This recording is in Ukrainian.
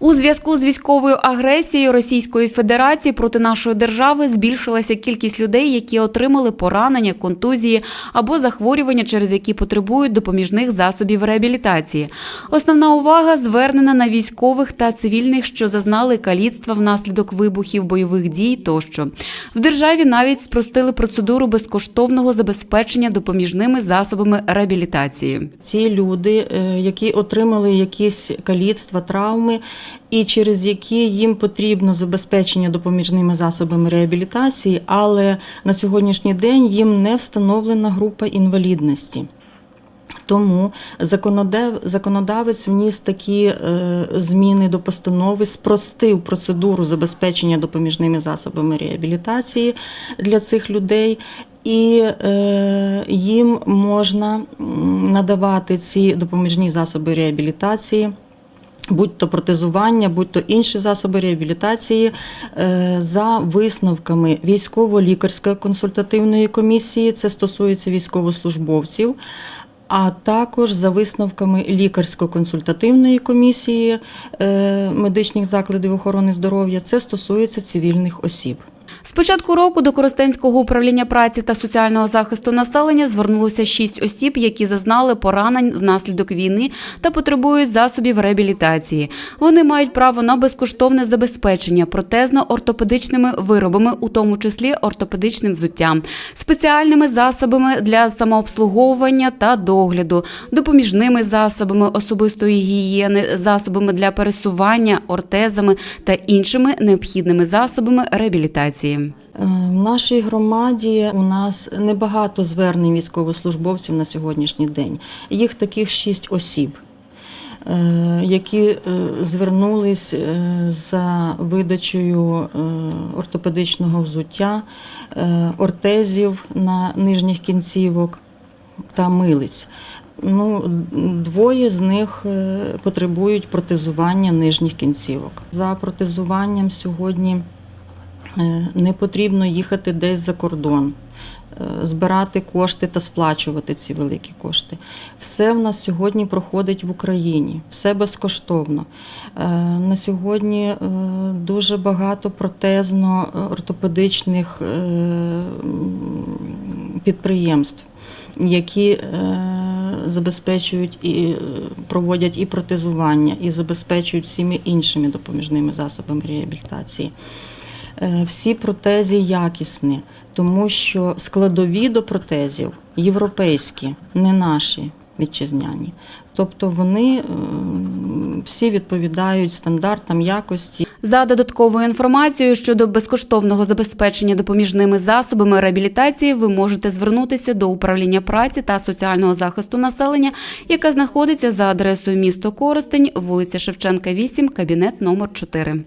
У зв'язку з військовою агресією Російської Федерації проти нашої держави збільшилася кількість людей, які отримали поранення, контузії або захворювання, через які потребують допоміжних засобів реабілітації. Основна увага звернена на військових та цивільних, що зазнали каліцтва внаслідок вибухів, бойових дій тощо. В державі навіть спростили процедуру безкоштовного забезпечення допоміжними засобами реабілітації. Ці люди, е, які отримали якісь каліцтва, травми, і через які їм потрібно забезпечення допоміжними засобами реабілітації, але на сьогоднішній день їм не встановлена група інвалідності. Тому законодавець вніс такі е, зміни до постанови, спростив процедуру забезпечення допоміжними засобами реабілітації для цих людей. І е, їм можна надавати ці допоміжні засоби реабілітації, будь-то протезування, будь-то інші засоби реабілітації е, за висновками військово-лікарської консультативної комісії, це стосується військовослужбовців. А також за висновками лікарсько-консультативної комісії е, медичних закладів охорони здоров'я, це стосується цивільних осіб. З початку року до Коростенського управління праці та соціального захисту населення звернулося шість осіб, які зазнали поранень внаслідок війни та потребують засобів реабілітації. Вони мають право на безкоштовне забезпечення протезно-ортопедичними виробами, у тому числі ортопедичним взуттям, спеціальними засобами для самообслуговування та догляду, допоміжними засобами особистої гігієни, засобами для пересування, ортезами та іншими необхідними засобами реабілітації. Е, В нашій громаді у нас небагато звернень військовослужбовців на сьогоднішній день. Їх таких шість осіб, е, які е, звернулись за видачею ортопедичного взуття, ортезів на нижніх кінцівок та милиць. Ну, двоє з них потребують протезування нижніх кінцівок. За протезуванням сьогодні не потрібно їхати десь за кордон, е, збирати кошти та сплачувати ці великі кошти. Все в нас сьогодні проходить в Україні, все безкоштовно. Е, На сьогодні е, дуже багато протезно-ортопедичних е, підприємств, які е, забезпечують і е, проводять і протезування, і забезпечують всіми іншими допоміжними засобами реабілітації. Е, Всі протези якісні, тому що складові до протезів європейські, не наші вітчизняні. Тобто вони е, всі відповідають стандартам якості. За додатковою інформацією щодо безкоштовного забезпечення допоміжними засобами реабілітації, ви можете звернутися до управління праці та соціального захисту населення, яке знаходиться за адресою місто Коростень, вулиця Шевченка, 8, кабінет номер 4.